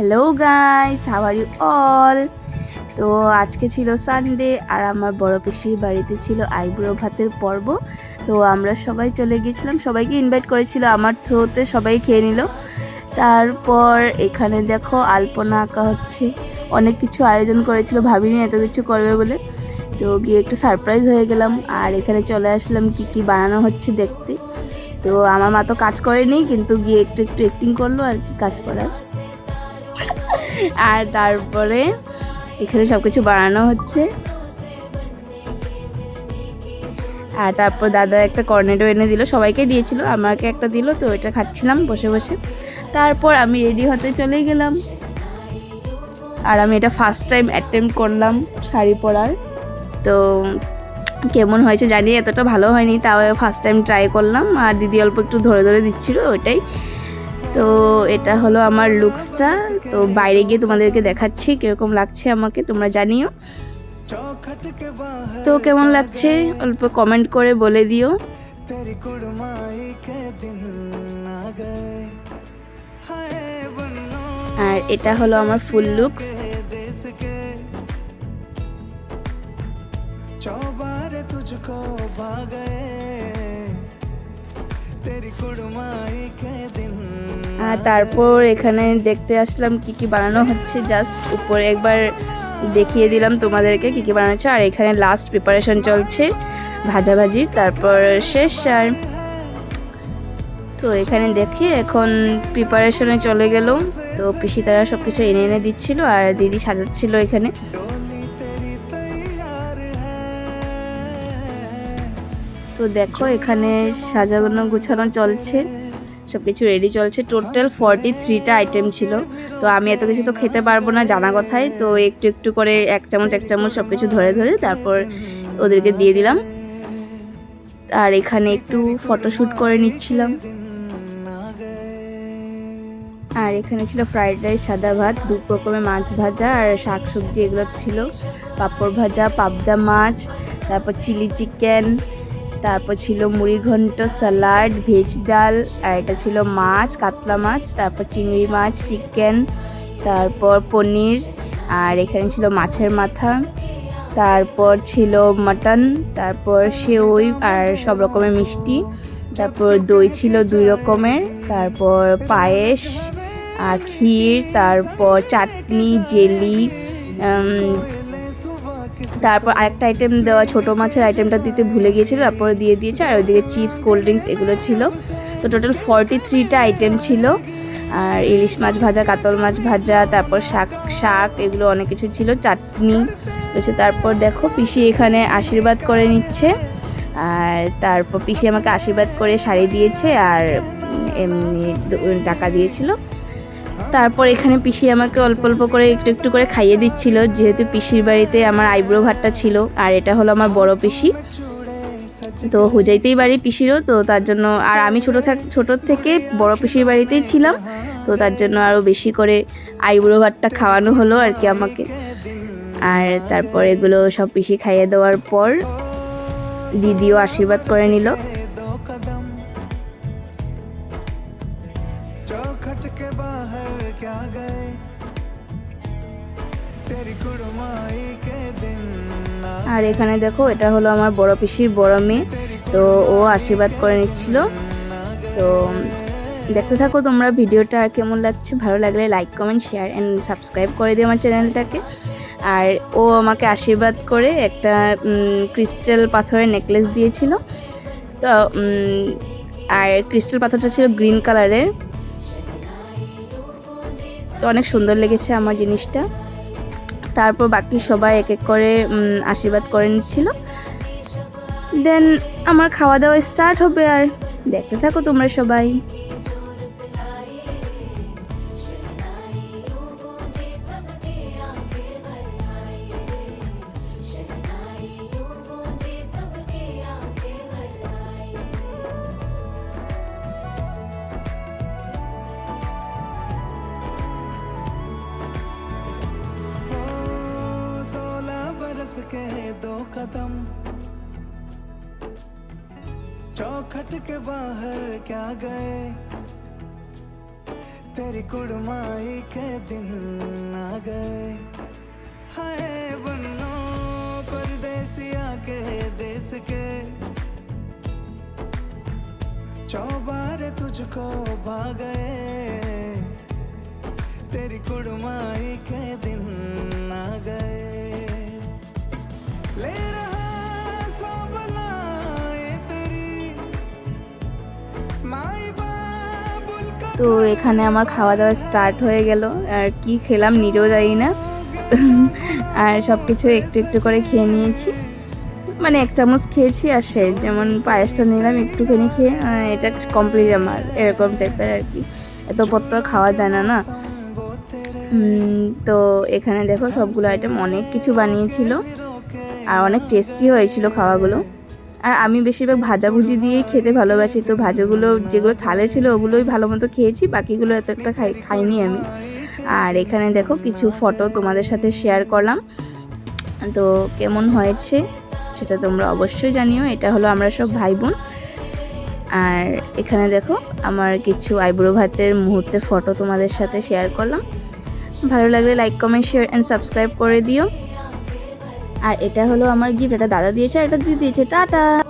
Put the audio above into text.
Hello guys how are you all তো আজকে ছিল সানডে আর আমার বড় পিসির বাড়িতে ছিল আইব্রো ভাতের পর্ব। তো আমরা সবাই চলে গিয়েছিলাম। সবাইকে ইনভাইট করেছিল, আমার থ্রোতে সবাই খেয়ে নিল। তারপর এখানে দেখো আলপনা আঁকা হচ্ছে। অনেক কিছু আয়োজন করেছিল, ভাবিনি এত কিছু করবে বলে। তো গিয়ে একটু সারপ্রাইজ হয়ে গেলাম, আর এখানে চলে আসলাম কি কি বানানো হচ্ছে দেখতে। তো আমার মা তো কাজ করেনি, কিন্তু গিয়ে একটু একটু অ্যাক্টিং করল আর কি কাজ করার। আর তারপরে এখানে সব কিছু বানানো হচ্ছে। আর তারপর দাদা একটা কর্নেডো এনে দিল, সবাইকে দিয়েছিল, আমাকে একটা দিল, তো ওইটা খাচ্ছিলাম বসে বসে। তারপর আমি রেডি হতে চলে গেলাম। আর আমি এটা ফার্স্ট টাইম অ্যাটেম্প করলাম শাড়ি পরার। তো কেমন হয়েছে জানি, এতটা ভালো হয়নি, তাও ফার্স্ট টাইম ট্রাই করলাম। আর দিদি অল্প একটু ধরে ধরে দিচ্ছিল, ওইটাই। তো এটা হলো আমার লুকসটা তো বাইরে গিয়ে তোমাদেরকে দেখাচ্ছি কীরকম লাগছে আমাকে তোমরা জানিও তো কেমন লাগছে অল্প কমেন্ট করে বলে দিও तेरी कुड़माई के दिन आ गए हाय बन्नो আর এটা হলো আমার ফুল লুকস देश के चौबारे तुझको भा गए तेरी कुड़माई के दिन আর তারপর এখানে দেখতে আসলাম কি কি বানানো হচ্ছে। জাস্ট উপরে একবার দেখিয়ে দিলাম তোমাদেরকে কি কি বানানো হচ্ছে। আর এখানে লাস্ট প্রিপারেশন চলছে ভাজাভাজি তারপর শেষ আর তো এখানে দেখি এখন প্রিপারেশনে চলে গেল তো পিসি তারা সব কিছু এনে এনে দিচ্ছিল আর দিদি সাজাচ্ছিল এখানে। তো দেখো এখানে সাজানো গুছানো চলছে। সব কিছু রেডি চলছে। টোটাল ফর্টি থ্রিটা আইটেম ছিল। তো আমি এত কিছু তো খেতে পারব না জানা কথাই। তো একটু একটু করে এক চামচ এক চামচ সব কিছু ধরে ধরে তারপর ওদেরকে দিয়ে দিলাম। আর এখানে একটু ফটোশ্যুট করে নিচ্ছিলাম। আর এখানে ছিল ফ্রাইড রাইস সাদা ভাত, দু রকমের মাছ ভাজা আর শাক সবজি এগুলো ছিল। পাঁপড় ভাজা, পাবদা মাছ, তারপর চিলি চিকেন তারপর ছিল মুড়ি ঘন্ট স্যালাড ভেজ ডাল, আর এটা ছিল মাছ, কাতলা মাছ, তারপর চিংড়ি মাছ, চিকেন, তারপর পনির, আর এখানে ছিল মাছের মাথা, তারপর ছিল মাটন, তারপর সেউই, আর সব রকমের মিষ্টি, তারপর দই ছিল দুই রকমের, তারপর পায়েস আর ক্ষীর, তারপর চাটনি, জেলি তারপর আরেকটা আইটেম দেওয়া, ছোটো মাছের আইটেমটা দিতে ভুলে গিয়েছিল, তারপরে দিয়ে দিয়েছে, আর ওইদিকে চিপস কোল্ড ড্রিঙ্কস এগুলো ছিল। তো টোটাল ফর্টি থ্রিটা আইটেম ছিল। আর ইলিশ মাছ ভাজা, কাতল মাছ ভাজা, তারপর শাক শাক, এগুলো অনেক কিছু ছিল, চাটনি। রয়েছে তারপর দেখো, পিসি এখানে আশীর্বাদ করে নিচ্ছে। আর তারপর পিসি আমাকে আশীর্বাদ করে শাড়ি দিয়েছে, আর এমনি টাকা দিয়েছিল। তারপর এখানে পিসি আমাকে অল্প অল্প করে একটু একটু করে খাইয়ে দিচ্ছিল, যেহেতু পিসির বাড়িতে আমার আইব্রো ভাতটা ছিল, আর এটা হলো আমার বড় পিসি। তো হুজাইতেই বাড়ি পিসিরও, তো তার জন্য আর আমি ছোটো থাক ছোটোর থেকে বড় পিসির বাড়িতেই ছিলাম, তো তার জন্য আরও বেশি করে আইব্রো ভাতটা খাওয়ানো হলো আর কি আমাকে। আর তারপর এগুলো সব পিসি খাইয়ে দেওয়ার পর দিদিও আশীর্বাদ করে নিল। আর এখানে দেখো, এটা হলো আমার বড় পিসির বড় মেয়ে। তো ও আশীর্বাদ করে নিচ্ছিল। তো, দেখতে থাকো তোমরা ভিডিওটা আর কেমন লাগছে। ভালো লাগলে like comment share and subscribe করে দিও আমার চ্যানেলটাকে। আর ও আমাকে আশীর্বাদ করে একটা ক্রিস্টাল পাথরের নেকলেস দিয়েছিল। তো আর ক্রিস্টাল পাথরটা ছিল গ্রিন কালারের তো অনেক সুন্দর লেগেছে আমার জিনিসটা। তারপর বাকি সবাই এক এক করে আশীর্বাদ করে নিচ্ছিল। দেন আমার খাওয়া দাওয়া স্টার্ট হবে আর দেখতে থাকো তোমরা সবাই। के दो कदम। चौखट के बाहर क्या गए? तेरी कुड़माई के दिन आ गए। हाय बनो परदेसिया के देश के। चौबार तुझको भा गए तेरी कुड़माई के दिन आ गए। ले रहा सब लाए तेरी माई बाबुल का তো এখানে আমার খাওয়া দাওয়া স্টার্ট হয়ে গেল আর কি খেলাম নিজেও জানি না আর সব কিছু একটু একটু করে খেয়ে নিয়েছি মানে এক চামচ খেয়েছি আর শেষ যেমন পায়েসটা নিলাম একটুখানি খেয়ে আহ, এটা কমপ্লিট আমার এরকম টাইপের আর কি এত পর তো আর খাওয়া যায় না না वो तेरे উম, তো এখানে দেখো সবগুলো আইটেম অনেক কিছু বানিয়েছিল আর অনেক টেস্টি হয়েছিল খাওয়াগুলো। আর আমি বেশিরভাগ ভাজাভুজি দিয়েই খেতে ভালোবাসি, তো ভাজাগুলো যেগুলো থালে ছিল ওগুলোই ভালো মতো খেয়েছি, বাকিগুলো এত একটা খাই, খাইনি আমি। আর এখানে দেখো কিছু ফটো তোমাদের সাথে শেয়ার করলাম। তো কেমন হয়েছে সেটা তোমরা অবশ্যই জানিও, এটা হলো আমরা সব ভাই বোন আর এখানে দেখো আমার কিছু আইব্রো ভাতের মুহূর্তে ফটো তোমাদের সাথে শেয়ার করলাম। ভালো লাগলে like comment share and subscribe করে দিও। আর এটা হলো আমার গিফট এটা দাদা দিয়েছে আর এটা দিদি দিয়েছে টাটা।